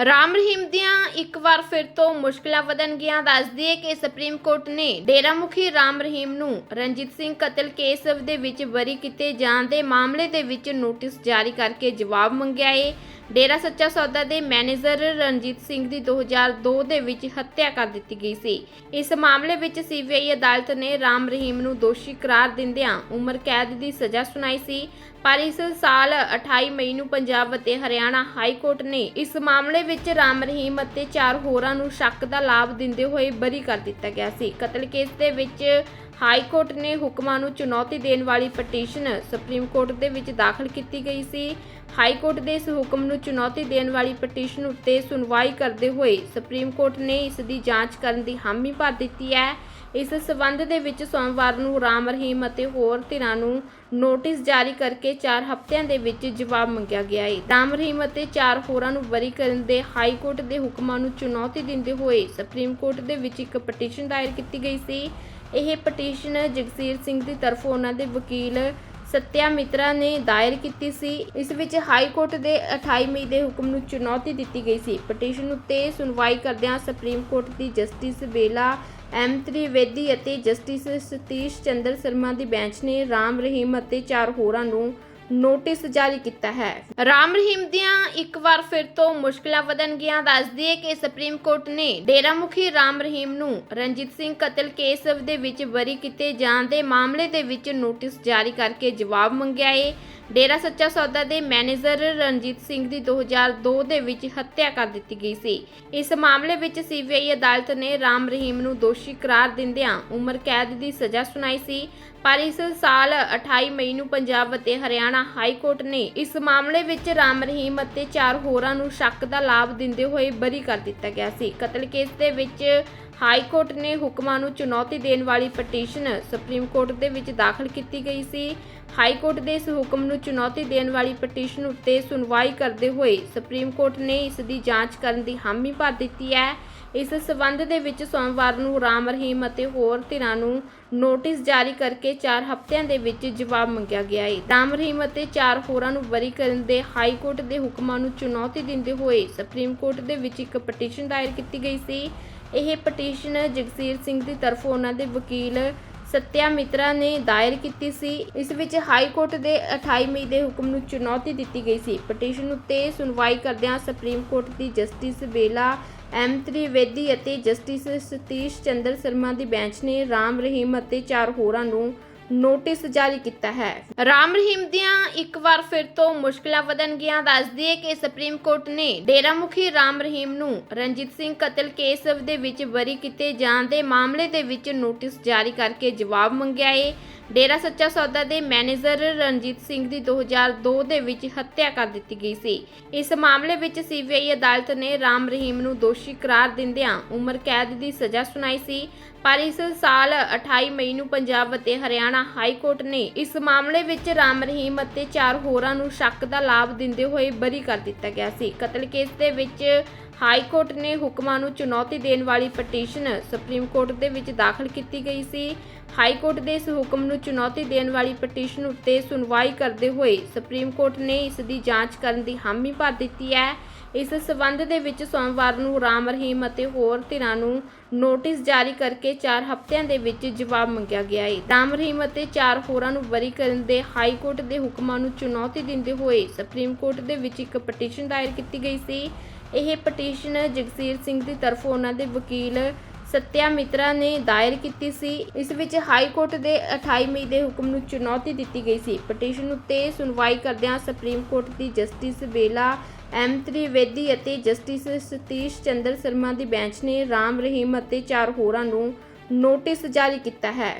ਰਾਮ ਰਹੀਮ ਦੀਆਂ ਇੱਕ ਵਾਰ ਫਿਰ ਤੋਂ ਮੁਸ਼ਕਲਾਂ ਵਧਣ ਗਿਆ ਦੱਸਦੀ ਹੈ ਕਿ ਸੁਪਰੀਮ ਕੋਰਟ ਨੇ ਡੇਰਾ ਮੁਖੀ ਰਾਮ ਰਹੀਮ ਨੂੰ ਰਣਜੀਤ ਸਿੰਘ ਕਤਲ ਕੇਸ ਦੇ ਵਿੱਚ ਬਰੀ ਕੀਤੇ ਜਾਣ ਦੇ ਮਾਮਲੇ ਦੇ ਵਿੱਚ ਨੋਟਿਸ ਜਾਰੀ ਕਰਕੇ ਜਵਾਬ ਮੰਗਿਆ ਹੈ ਡੇਰਾ ਸੱਚਾ ਸੌਦਾ ਦੇ ਮੈਨੇਜਰ ਰਣਜੀਤ ਸਿੰਘ ਦੀ 2002 ਦੇ ਵਿੱਚ ਹੱਤਿਆ ਕਰ ਦਿੱਤੀ ਗਈ ਸੀ। ਇਸ ਮਾਮਲੇ ਵਿੱਚ ਸੀਬੀਆਈ ਅਦਾਲਤ ਨੇ ਰਾਮ ਰਹੀਮ ਨੂੰ ਦੋਸ਼ੀ ਕਰਾਰ ਦਿੰਦਿਆਂ ਉਮਰ ਕੈਦ ਦੀ ਸਜ਼ਾ ਸੁਣਾਈ ਸੀ, ਪਰ ਇਸ ਸਾਲ 28 ਮਈ ਨੂੰ ਪੰਜਾਬ ਅਤੇ ਹਰਿਆਣਾ ਹਾਈ ਕੋਰਟ ਨੇ ਇਸ ਮਾਮਲੇ ਵਿੱਚ ਰਾਮ ਰਹੀਮ ਅਤੇ ਚਾਰ ਹੋਰਾਂ ਨੂੰ ਸ਼ੱਕ ਦਾ ਲਾਭ ਦਿੰਦੇ ਹੋਏ ਬਰੀ ਕਰ ਦਿੱਤਾ ਗਿਆ ਸੀ। ਕਤਲ ਕੇਸ ਦੇ ਵਿੱਚ ਹਾਈ ਕੋਰਟ ਨੇ ਹੁਕਮਾਂ ਨੂੰ ਚੁਣੌਤੀ ਦੇਣ ਵਾਲੀ ਪਟੀਸ਼ਨ ਸੁਪਰੀਮ ਕੋਰਟ ਦੇ ਵਿੱਚ ਦਾਖਲ ਕੀਤੀ ਗਈ ਸੀ। ਹਾਈ ਕੋਰਟ ਦੇ ਇਸ ਹੁਕਮ ਨੂੰ ਚੁਣੌਤੀ ਦੇਣ ਵਾਲੀ ਪਟੀਸ਼ਨ ਉੱਤੇ ਸੁਣਵਾਈ ਕਰਦੇ ਹੋਏ ਸੁਪਰੀਮ ਕੋਰਟ ਨੇ ਇਸ ਦੀ ਜਾਂਚ ਕਰਨ ਦੀ ਹਾਮੀ ਭਰ ਦਿੱਤੀ ਹੈ। ਇਸ ਸਬੰਧ ਦੇ ਵਿੱਚ ਸੋਮਵਾਰ ਨੂੰ ਰਾਮ ਰਹੀਮ ਅਤੇ ਹੋਰ ਧਿਰਾਂ ਨੂੰ ਨੋਟਿਸ ਜਾਰੀ ਕਰਕੇ 4 ਹਫ਼ਤਿਆਂ ਦੇ ਵਿੱਚ ਜਵਾਬ ਮੰਗਿਆ ਗਿਆ ਹੈ। ਰਾਮ ਰਹੀਮ ਅਤੇ ਚਾਰ ਹੋਰਾਂ ਨੂੰ ਬਰੀ ਕਰਨ ਦੇ ਹਾਈ ਕੋਰਟ ਦੇ ਹੁਕਮਾਂ ਨੂੰ ਚੁਣੌਤੀ ਦਿੰਦੇ ਹੋਏ ਸੁਪਰੀਮ ਕੋਰਟ ਦੇ ਵਿੱਚ ਇੱਕ ਪਟੀਸ਼ਨ ਦਾਇਰ ਕੀਤੀ ਗਈ ਸੀ। ਇਹ ਪਟੀਸ਼ਨ ਜਗਸੀਰ ਸਿੰਘ ਦੀ ਤਰਫੋਂ ਉਹਨਾਂ ਦੇ ਵਕੀਲ ਸਤਿਆ ਮਿਤਰਾ ਨੇ ਦਾਇਰ ਕੀਤੀ ਸੀ। ਇਸ ਵਿੱਚ ਹਾਈ ਕੋਰਟ ਦੇ 28 ਮਈ ਦੇ ਹੁਕਮ ਨੂੰ ਚੁਣੌਤੀ ਦਿੱਤੀ ਗਈ ਸੀ। ਪਟੀਸ਼ਨ ਉੱਤੇ ਸੁਣਵਾਈ ਕਰਦਿਆਂ ਸੁਪਰੀਮ ਕੋਰਟ ਦੀ ਜਸਟਿਸ ਬੇਲਾ ਐਮ ਤ੍ਰਿਵੇਦੀ ਅਤੇ ਜਸਟਿਸ ਸਤੀਸ਼ ਚੰਦਰ ਸ਼ਰਮਾ ਦੀ ਬੈਂਚ ਨੇ ਰਾਮ, ਰਹੀਮ ਅਤੇ ਚਾਰ ਹੋਰਾਂ ਨੂੰ ਨੋਟਿਸ ਜਾਰੀ ਕੀਤਾ ਹੈ। ਰਾਮ ਰਹੀਮ ਦੀਆਂ ਇੱਕ ਵਾਰ ਫਿਰ ਤੋਂ ਮੁਸ਼ਕਲਾਂ ਵਧਣ ਗਿਆ। ਦੱਸਦੀ ਹੈ ਕਿ ਸੁਪਰੀਮ ਕੋਰਟ ਨੇ ਡੇਰਾ ਮੁਖੀ ਰਾਮ ਰਹੀਮ ਨੂੰ ਰਣਜੀਤ ਸਿੰਘ ਕਤਲ ਕੇਸ ਦੇ ਵਿੱਚ ਬਰੀ ਕੀਤੇ ਜਾਣ ਦੇ ਮਾਮਲੇ ਦੇ ਵਿੱਚ ਨੋਟਿਸ ਜਾਰੀ ਕਰਕੇ ਜਵਾਬ ਮੰਗਿਆ ਹੈ ਡੇਰਾ ਸੱਚਾ ਸੌਦਾ ਦੇ ਮੈਨੇਜਰ ਰਣਜੀਤ ਸਿੰਘ ਦੀ 2002 ਦੇ ਵਿੱਚ ਹੱਤਿਆ ਕਰ ਦਿੱਤੀ ਗਈ ਸੀ। ਇਸ ਮਾਮਲੇ ਵਿੱਚ ਸੀਬੀਆਈ ਅਦਾਲਤ ਨੇ ਰਾਮ ਰਹੀਮ ਨੂੰ ਦੋਸ਼ੀ ਕਰਾਰ ਦਿੰਦਿਆਂ ਉਮਰ ਕੈਦ ਦੀ ਸਜ਼ਾ ਸੁਣਾਈ ਸੀ, ਪਰ ਇਸ ਸਾਲ 28 ਮਈ ਨੂੰ ਪੰਜਾਬ ਅਤੇ ਹਰਿਆਣਾ ਹਾਈ ਕੋਰਟ ਨੇ ਇਸ ਮਾਮਲੇ ਵਿੱਚ ਰਾਮ ਰਹੀਮ ਅਤੇ ਚਾਰ ਹੋਰਾਂ ਨੂੰ ਸ਼ੱਕ ਦਾ ਲਾਭ ਦਿੰਦੇ ਹੋਏ ਬਰੀ ਕਰ ਦਿੱਤਾ ਗਿਆ ਸੀ। ਕਤਲ ਕੇਸ ਦੇ ਵਿੱਚ ਹਾਈ ਕੋਰਟ ਨੇ ਹੁਕਮਾਂ ਨੂੰ ਚੁਣੌਤੀ ਦੇਣ ਵਾਲੀ ਪਟੀਸ਼ਨ ਸੁਪਰੀਮ ਕੋਰਟ ਦੇ ਵਿੱਚ ਦਾਖਲ ਕੀਤੀ ਗਈ ਸੀ। ਹਾਈ ਕੋਰਟ ਦੇ ਇਸ ਹੁਕਮ ਨੂੰ ਚੁਣੌਤੀ ਦੇਣ ਵਾਲੀ ਪਟੀਸ਼ਨ ਉੱਤੇ ਸੁਣਵਾਈ ਕਰਦੇ ਹੋਏ ਸੁਪਰੀਮ ਕੋਰਟ ਨੇ ਇਸ ਦੀ ਜਾਂਚ ਕਰਨ ਦੀ ਹਾਮੀ ਭਰ ਦਿੱਤੀ ਹੈ। ਇਸ ਸਬੰਧ ਦੇ ਵਿੱਚ ਸੋਮਵਾਰ ਨੂੰ ਰਾਮ ਰਹੀਮ ਅਤੇ ਹੋਰ ਧਿਰਾਂ ਨੂੰ ਨੋਟਿਸ ਜਾਰੀ ਕਰਕੇ 4 ਹਫ਼ਤਿਆਂ ਦੇ ਵਿੱਚ ਜਵਾਬ ਮੰਗਿਆ ਗਿਆ ਹੈ। ਰਾਮ ਰਹੀਮ ਅਤੇ ਚਾਰ ਹੋਰਾਂ ਨੂੰ ਬਰੀ ਕਰਨ ਦੇ ਹਾਈ ਕੋਰਟ ਦੇ ਹੁਕਮਾਂ ਨੂੰ ਚੁਣੌਤੀ ਦਿੰਦੇ ਹੋਏ ਸੁਪਰੀਮ ਕੋਰਟ ਦੇ ਵਿੱਚ ਇੱਕ ਪਟੀਸ਼ਨ ਦਾਇਰ ਕੀਤੀ ਗਈ ਸੀ। ਇਹ ਪਟੀਸ਼ਨ ਜਗਸੀਰ ਸਿੰਘ ਦੀ ਤਰਫੋਂ ਉਹਨਾਂ ਦੇ ਵਕੀਲ ਸਤਿਆ ਮਿਤਰਾ ਨੇ ਦਾਇਰ ਕੀਤੀ ਸੀ। ਇਸ ਵਿੱਚ ਹਾਈ ਕੋਰਟ ਦੇ 28 ਮਈ ਦੇ ਹੁਕਮ ਨੂੰ ਚੁਣੌਤੀ ਦਿੱਤੀ ਗਈ ਸੀ। ਪਟੀਸ਼ਨ ਉੱਤੇ ਸੁਣਵਾਈ ਕਰਦਿਆਂ ਸੁਪਰੀਮ ਕੋਰਟ ਦੀ ਜਸਟਿਸ ਬੇਲਾ ਐਮ ਤ੍ਰਿਵੇਦੀ ਅਤੇ ਜਸਟਿਸ ਸਤੀਸ਼ ਚੰਦਰ ਸ਼ਰਮਾ ਦੀ ਬੈਂਚ ਨੇ ਰਾਮ, ਰਹੀਮ ਅਤੇ ਚਾਰ ਹੋਰਾਂ ਨੂੰ ਨੋਟਿਸ ਜਾਰੀ ਕੀਤਾ ਹੈ। ਰਾਮ ਰਹੀਮ ਦੀਆਂ ਇੱਕ ਵਾਰ ਫਿਰ ਤੋਂ ਮੁਸ਼ਕਲਾਂ ਵਧਣ ਗਿਆ। ਦੱਸਦੀ ਹੈ ਕਿ ਸੁਪਰੀਮ ਕੋਰਟ ਨੇ ਡੇਰਾ ਮੁਖੀ ਰਾਮ ਰਹੀਮ ਨੂੰ ਰਣਜੀਤ ਸਿੰਘ ਕਤਲ ਕੇਸ ਦੇ ਵਿੱਚ ਬਰੀ ਕੀਤੇ ਜਾਣ ਦੇ ਮਾਮਲੇ ਦੇ ਵਿੱਚ ਨੋਟਿਸ ਜਾਰੀ ਕਰਕੇ ਜਵਾਬ ਮੰਗਿਆ ਹੈ ਡੇਰਾ ਸੱਚਾ ਸੌਦਾ ਦੇ ਮੈਨੇਜਰ ਰਣਜੀਤ ਸਿੰਘ ਦੀ 2002 ਦੇ ਵਿੱਚ ਹੱਤਿਆ ਕਰ ਦਿੱਤੀ ਗਈ ਸੀ। ਇਸ ਮਾਮਲੇ ਵਿੱਚ ਸੀਬੀਆਈ ਅਦਾਲਤ ਨੇ ਰਾਮ ਰਹੀਮ ਨੂੰ ਦੋਸ਼ੀ ਕਰਾਰ ਦਿੰਦਿਆਂ ਉਮਰ ਕੈਦ ਦੀ ਸਜ਼ਾ ਸੁਣਾਈ ਸੀ। ਪਰ ਇਸ ਸਾਲ 28 ਮਈ ਨੂੰ ਪੰਜਾਬ ਅਤੇ ਹਰਿਆਣਾ ਹਰਿਆਣਾ ਹਾਈ ਕੋਰਟ ਨੇ ਇਸ ਮਾਮਲੇ ਵਿੱਚ ਰਾਮ ਰਹੀਮ ਅਤੇ ਚਾਰ ਹੋਰਾਂ ਨੂੰ ਸ਼ੱਕ ਦਾ ਲਾਭ ਦਿੰਦੇ ਹੋਏ ਬਰੀ ਕਰ ਦਿੱਤਾ ਗਿਆ ਸੀ। ਕਤਲ ਕੇਸ ਦੇ ਵਿੱਚ ਹਾਈ ਕੋਰਟ ਨੇ ਹੁਕਮਾਂ ਨੂੰ ਚੁਣੌਤੀ ਦੇਣ ਵਾਲੀ ਪਟੀਸ਼ਨ ਸੁਪਰੀਮ ਕੋਰਟ ਦੇ ਵਿੱਚ ਦਾਖਲ ਕੀਤੀ ਗਈ ਸੀ। ਹਾਈ ਕੋਰਟ ਦੇ ਇਸ ਹੁਕਮ ਨੂੰ ਚੁਣੌਤੀ ਦੇਣ ਵਾਲੀ ਪਟੀਸ਼ਨ ਉੱਤੇ ਸੁਣਵਾਈ ਕਰਦੇ ਹੋਏ ਸੁਪਰੀਮ ਕੋਰਟ ਨੇ ਇਸ ਦੀ ਜਾਂਚ ਕਰਨ ਦੀ ਹਾਮੀ ਭਰ ਦਿੱਤੀ ਹੈ। ਇਸ ਸਬੰਧ ਦੇ ਵਿੱਚ ਸੋਮਵਾਰ ਨੂੰ ਰਾਮ ਰਹੀਮ ਅਤੇ ਹੋਰ ਧਿਰਾਂ ਨੂੰ ਨੋਟਿਸ ਜਾਰੀ ਕਰਕੇ 4 ਹਫ਼ਤਿਆਂ ਦੇ ਵਿੱਚ ਜਵਾਬ ਮੰਗਿਆ ਗਿਆ ਹੈ ਰਾਮ ਰਹੀਮ ਅਤੇ ਚਾਰ ਹੋਰਾਂ ਨੂੰ ਬਰੀ ਕਰਨ ਦੇ ਹਾਈ ਕੋਰਟ ਦੇ ਹੁਕਮਾਂ ਨੂੰ ਚੁਣੌਤੀ ਦਿੰਦੇ ਹੋਏ ਸੁਪਰੀਮ ਕੋਰਟ ਦੇ ਵਿੱਚ ਇੱਕ ਪਟੀਸ਼ਨ ਦਾਇਰ ਕੀਤੀ ਗਈ ਸੀ। ਇਹ ਪਟੀਸ਼ਨ ਜਗਸੀਰ ਸਿੰਘ ਦੀ ਤਰਫੋਂ ਉਹਨਾਂ ਦੇ ਵਕੀਲ ਸਤਿਆ ਮਿਤਰਾ ਨੇ ਦਾਇਰ ਕੀਤੀ ਸੀ। ਇਸ ਵਿੱਚ ਹਾਈ ਕੋਰਟ ਦੇ 28 ਮਈ ਦੇ ਹੁਕਮ ਨੂੰ ਚੁਣੌਤੀ ਦਿੱਤੀ ਗਈ ਸੀ। ਪਟੀਸ਼ਨ ਉੱਤੇ ਸੁਣਵਾਈ ਕਰਦਿਆਂ ਸੁਪਰੀਮ ਕੋਰਟ ਦੀ ਜਸਟਿਸ ਬੇਲਾ ਐਮ ਤ੍ਰਿਵੇਦੀ ਅਤੇ ਜਸਟਿਸ ਸਤੀਸ਼ ਚੰਦਰ ਸ਼ਰਮਾ ਦੀ ਬੈਂਚ ਨੇ ਰਾਮ, ਰਹੀਮ ਅਤੇ ਚਾਰ ਹੋਰਾਂ ਨੂੰ ਨੋਟਿਸ ਜਾਰੀ ਕੀਤਾ ਹੈ।